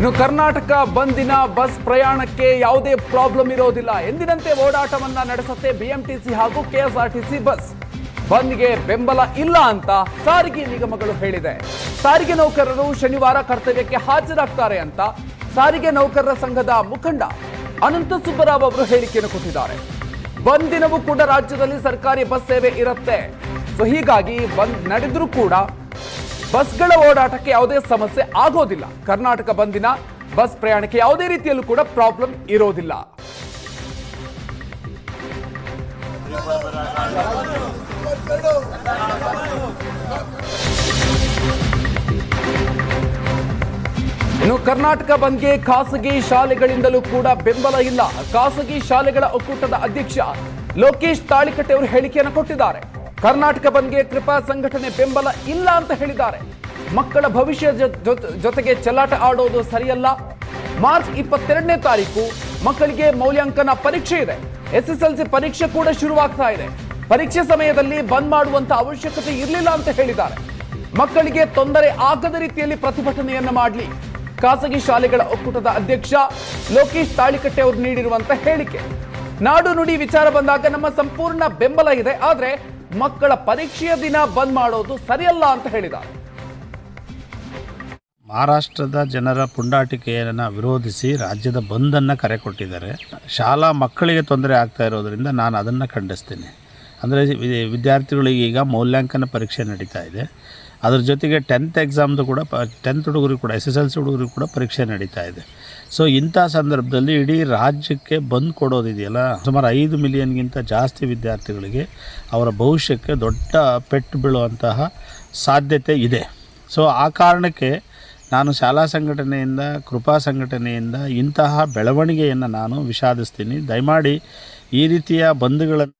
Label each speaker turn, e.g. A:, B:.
A: ಇನ್ನು ಕರ್ನಾಟಕ ಬಂದಿನ ಬಸ್ ಪ್ರಯಾಣಕ್ಕೆ ಯಾವುದೇ ಪ್ರಾಬ್ಲಮ್ ಇರೋದಿಲ್ಲ. ಎಂದಿನಂತೆ ಓಡಾಟವನ್ನ ನಡೆಸುತ್ತೆ ಬಿಎಂಟಿಸಿ ಹಾಗೂ ಕೆಎಸ್ಆರ್ಟಿಸಿ ಬಸ್. ಬಂದ್ಗೆ ಬೆಂಬಲ ಇಲ್ಲ ಅಂತ ಸಾರಿಗೆ ನಿಗಮಗಳು ಹೇಳಿದೆ. ಸಾರಿಗೆ ನೌಕರರು ಶನಿವಾರ ಕರ್ತವ್ಯಕ್ಕೆ ಹಾಜರಾಗ್ತಾರೆ ಅಂತ ಸಾರಿಗೆ ನೌಕರರ ಸಂಘದ ಮುಖಂಡ ಅನಂತ ಸುಬ್ಬರಾವ್ ಅವರು ಹೇಳಿಕೆಯನ್ನು ಕೊಟ್ಟಿದ್ದಾರೆ. ಬಂದಿನವೂ ಕೂಡ ರಾಜ್ಯದಲ್ಲಿ ಸರ್ಕಾರಿ ಬಸ್ ಸೇವೆ ಇರುತ್ತೆ. ಸೊ ಹೀಗಾಗಿ ಬಂದ್ ನಡೆದರೂ ಕೂಡ ಬಸ್ಗಳ ಓಡಾಟಕ್ಕೆ ಯಾವುದೇ ಸಮಸ್ಯೆ ಆಗೋದಿಲ್ಲ. ಕರ್ನಾಟಕ ಬಂದಿನ ಬಸ್ ಪ್ರಯಾಣಕ್ಕೆ ಯಾವುದೇ ರೀತಿಯಲ್ಲೂ ಕೂಡ ಪ್ರಾಬ್ಲಮ್ ಇರೋದಿಲ್ಲ. ಇನ್ನು ಕರ್ನಾಟಕ ಬಂದ್ಗೆ ಖಾಸಗಿ ಶಾಲೆಗಳಿಂದಲೂ ಕೂಡ ಬೆಂಬಲ ಇಲ್ಲ. ಖಾಸಗಿ ಶಾಲೆಗಳ ಒಕ್ಕೂಟದ ಅಧ್ಯಕ್ಷ ಲೋಕೇಶ್ ತಾಳಿಕಟ್ಟೆ ಅವರು ಹೇಳಿಕೆಯನ್ನು ಕೊಟ್ಟಿದ್ದಾರೆ. ಕರ್ನಾಟಕ ಬಂದ್ಗೆ ಕೃಪಾ ಸಂಘಟನೆ ಬೆಂಬಲ ಇಲ್ಲ ಅಂತ ಹೇಳಿದ್ದಾರೆ. ಮಕ್ಕಳ ಭವಿಷ್ಯ ಜೊತೆಗೆ ಚೆಲ್ಲಾಟ ಆಡೋದು ಸರಿಯಲ್ಲ. ಮಾರ್ಚ್ ಇಪ್ಪತ್ತೆರಡನೇ ತಾರೀಕು ಮಕ್ಕಳಿಗೆ ಮೌಲ್ಯಾಂಕನ ಪರೀಕ್ಷೆ ಇದೆ. ಎಸ್ಎಸ್ಎಲ್ಸಿ ಪರೀಕ್ಷೆ ಕೂಡ ಶುರುವಾಗ್ತಾ ಇದೆ. ಪರೀಕ್ಷೆ ಸಮಯದಲ್ಲಿ ಬಂದ್ ಮಾಡುವಂತ ಅವಶ್ಯಕತೆ ಇರಲಿಲ್ಲ ಅಂತ ಹೇಳಿದ್ದಾರೆ. ಮಕ್ಕಳಿಗೆ ತೊಂದರೆ ಆಗದ ರೀತಿಯಲ್ಲಿ ಪ್ರತಿಭಟನೆಯನ್ನ ಮಾಡಲಿ. ಖಾಸಗಿ ಶಾಲೆಗಳ ಒಕ್ಕೂಟದ ಅಧ್ಯಕ್ಷ ಲೋಕೇಶ್ ತಾಳಿಕಟ್ಟೆ ಅವರು ನೀಡಿರುವಂತಹ ಹೇಳಿಕೆ. ನಾಡು ನುಡಿ ವಿಚಾರ ಬಂದಾಗ ನಮ್ಮ ಸಂಪೂರ್ಣ ಬೆಂಬಲ ಇದೆ. ಆದ್ರೆ ಮಕ್ಕಳ ಪರೀಕ್ಷೆಯ ದಿನ ಬಂದ್ ಮಾಡೋದು ಸರಿಯಲ್ಲ ಅಂತ ಹೇಳಿದ್ದಾರೆ.
B: ಮಹಾರಾಷ್ಟ್ರದ ಜನರ ಪುಂಡಾಟಿಕೆಯನ್ನು ವಿರೋಧಿಸಿ ರಾಜ್ಯದ ಬಂದನ್ನು ಕರೆ ಕೊಟ್ಟಿದ್ದಾರೆ. ಶಾಲಾ ಮಕ್ಕಳಿಗೆ ತೊಂದರೆ ಆಗ್ತಾ ಇರೋದರಿಂದ ನಾನು ಅದನ್ನು ಖಂಡಿಸ್ತೀನಿ. ಅಂದರೆ ವಿದ್ಯಾರ್ಥಿಗಳಿಗೆ ಈಗ ಮೌಲ್ಯಾಂಕನ ಪರೀಕ್ಷೆ ನಡೀತಾ ಇದೆ. ಅದ್ರ ಜೊತೆಗೆ ಟೆಂತ್ ಎಕ್ಸಾಮ್ದು ಕೂಡ ಪ ಟೆಂತ್ ಹುಡುಗರಿಗೆ ಕೂಡ ಎಸ್ ಎಸ್ ಎಲ್ ಸಿ ಹುಡುಗರಿಗೆ ಕೂಡ ಪರೀಕ್ಷೆ ನಡೀತಾ ಇದೆ. ಸೊ ಇಂಥ ಸಂದರ್ಭದಲ್ಲಿ ಇಡೀ ರಾಜ್ಯಕ್ಕೆ ಬಂದ್ ಕೊಡೋದಿದೆಯಲ್ಲ? ಸುಮಾರು ಐದು ಮಿಲಿಯನ್ಗಿಂತ ಜಾಸ್ತಿ ವಿದ್ಯಾರ್ಥಿಗಳಿಗೆ ಅವರ ಭವಿಷ್ಯಕ್ಕೆ ದೊಡ್ಡ ಪೆಟ್ಟು ಬೀಳುವಂತಹ ಸಾಧ್ಯತೆ ಇದೆ. ಸೊ ಆ ಕಾರಣಕ್ಕೆ ನಾನು ಶಾಲಾ ಸಂಘಟನೆಯಿಂದ, ಕೃಪಾ ಸಂಘಟನೆಯಿಂದ ಇಂತಹ ಬೆಳವಣಿಗೆಯನ್ನು ನಾನು ವಿಷಾದಿಸ್ತೀನಿ. ದಯಮಾಡಿ ಈ ರೀತಿಯ ಬಂಧುಗಳನ್ನು